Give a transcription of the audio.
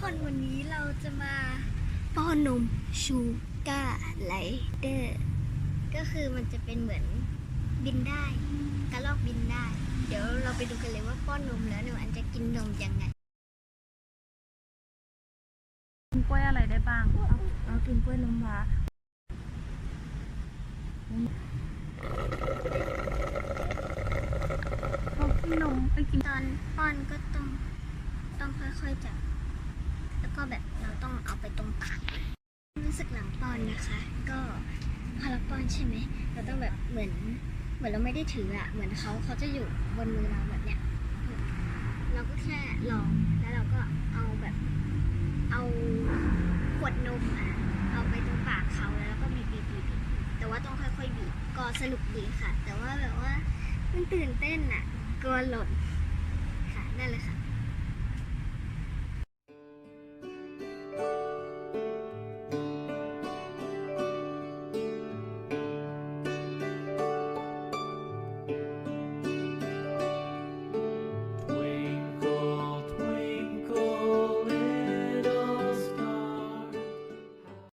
คนวันนี้เราจะมาป้อนนมชูก้าไลเดอร์ก็คือมันจะเป็นเหมือนบินได้กระลอกบินได้ เดี๋ยวเราไปดูกันเลยว่าป้อนนมแล้วหนูอันจะกินนมยังไงกินกล้วยอะไรได้บ้างเอาเอากินกล้วยน้ำว้าเอากินนมไปกินตอนป้อนก็ต้องต้องค่อยๆจับ แล้วก็แบบเราต้องเอาไปตรงปากรู้สึกหลังป้อนนะคะ ก็พอเราป้อนใช่ไหมเราต้องแบบเหมือนเหมือนเราไม่ได้ถืออะเหมือนเขาเขาจะอยู่บนมือเราแบบเนี้ยเราก็แค่ลองแล้วเราก็เอาแบบเอาขวดนมอะเอาไปตรงปากเขาแล้วเราก็บีบบีบบีบบีบแต่ว่าต้องค่อยๆบีบก็สนุกดีค่ะ แต่ว่าแบบว่ามันตื่นเต้นอะกลัวหล่นค่ะนั่นเลยค่ะ